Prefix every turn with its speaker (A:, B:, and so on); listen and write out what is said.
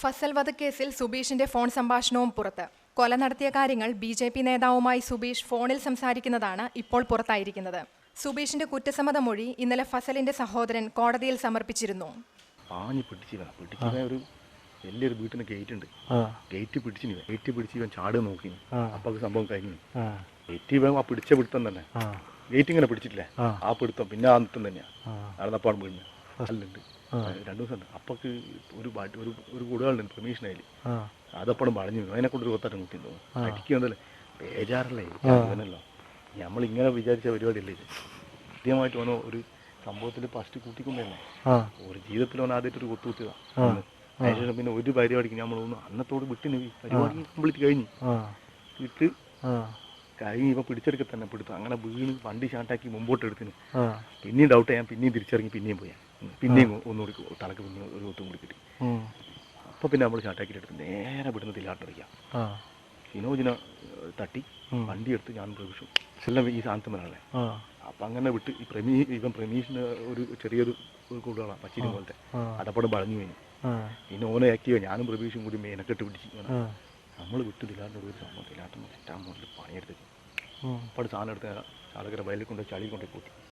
A: ഫസൽ വധക്കേസിൽ സുബീഷിന്റെ ഫോൺ സംഭാഷണവും പുറത്ത്. കൊല നടത്തിയ കാര്യങ്ങൾ ബി ജെ പി നേതാവുമായി സുബീഷ് ഫോണിൽ സംസാരിക്കുന്നതാണ് ഇപ്പോൾ പുറത്തായിരിക്കുന്നത്. സുബീഷിന്റെ കുറ്റസമ്മത മൊഴി ഇന്നലെ ഫസലിന്റെ സഹോദരൻ കോടതിയിൽ സമർപ്പിച്ചിരുന്നു.
B: പാഞ്ഞ് പിടിച്ച് ഇവൻ ഒരു വലിയൊരു വീട്ടിന് ഗേറ്റ് ഉണ്ട് ഗേറ്റ് പിടിച്ച് ഗേറ്റ് പിടിച്ച് ഇവൻ ചാട് നോക്കി. അപ്പൊ സംഭവം കഴിഞ്ഞു. ഗേറ്റ് ഇവൻ ആ പിടിച്ച പിടുത്തം തന്നെ. ഗേറ്റ് ഇങ്ങനെ പിടിച്ചിട്ടില്ലേ?
C: ആ.
B: പിടുത്തം പിന്നെ ആ നിത്തം തന്നെയാണ്
C: ആ.
B: നടന്നപ്പാടും അല്ലുണ്ട്. രണ്ടു ദിവസം അപ്പൊക്ക് ഒരു ഒരു ഒരു കൂടുകളുണ്ട് പ്രമീഷൻ
C: ആ.
B: അതപ്പോഴും വളഞ്ഞു വീണു. അതിനെ കൊണ്ട് ഒരു കൊത്താറ്റം കുത്തി തോന്നുന്നു
C: ആ.
B: അടിക്കുന്നതല്ലേ ബേജാറല്ലേ?
C: അങ്ങനല്ലോ
B: നമ്മൾ നമ്മളിങ്ങനെ വിചാരിച്ച പരിപാടിയല്ലേ ഇത്? കൃത്യമായിട്ട് ഓനോ ഒരു സംഭവത്തിൽ ഫസ്റ്റ് കൂട്ടിക്കൊണ്ടല്ലേ ഒരു ജീവിതത്തിൽ ഓൻ ആദ്യമായിട്ട് ഒരു കൊത്തുകുത്തിയതാണ് അതിനുശേഷം പിന്നെ ഒരു പരിപാടിക്ക് നമ്മൾ അന്നത്തോട് വിട്ടിന് പരിപാടി കംപ്ലീറ്റ് കഴിഞ്ഞു. വിട്ട് കഴിഞ്ഞ് ഇപ്പൊ പിടിച്ചെടുക്ക തന്നെ പിടുത്തു. അങ്ങനെ വീണ് വണ്ടി ഷാട്ടാക്കി മുമ്പോട്ട് എടുത്തിന് പിന്നെയും ഡൗട്ട് ഞാൻ പിന്നെയും തിരിച്ചിറങ്ങി പിന്നെയും പോയാ. പിന്നെയും ഒന്നുകൂടി തലക്ക് പിന്നെ ഒരു കൊത്തും കൂടി കിട്ടി. അപ്പൊ പിന്നെ നമ്മൾ ഷാട്ടാക്കിയിട്ട് എടുത്ത് നേരെ വിടുന്ന തിലാട്ടറിയാം സിനോജിനെ തട്ടി വണ്ടി എടുത്ത് ഞാൻ പ്രവേശിച്ചു. എല്ലാം ഈ സാധനത്ത് മേലെ
C: ആ.
B: അങ്ങനെ വിട്ട് ഈ പ്രമീ ഇവൻ പ്രമീഷിന് ഒരു ചെറിയൊരു കൂടുകളാണ് പച്ചിരി പോലത്തെ.
C: ആ.
B: അതപ്പോഴും വളഞ്ഞു കഴിഞ്ഞു പിന്നെ ഓനെ ആക്കിയോ? ഞാനും പ്രവീഷും കൂടി മേനക്കെട്ട് പിടിച്ച് നമ്മൾ വിട്ട് ദിലാണ്ട് ഒരു സംഭവം ദിലാട്ടം തെറ്റാൻ മുതൽ പണിയെടുത്ത്.
C: ഉം.
B: അപ്പോൾ സാധനം എടുത്ത് ചാലക്കര വയലിൽ കൊണ്ട് ചളി കൊണ്ട് കൂട്ടി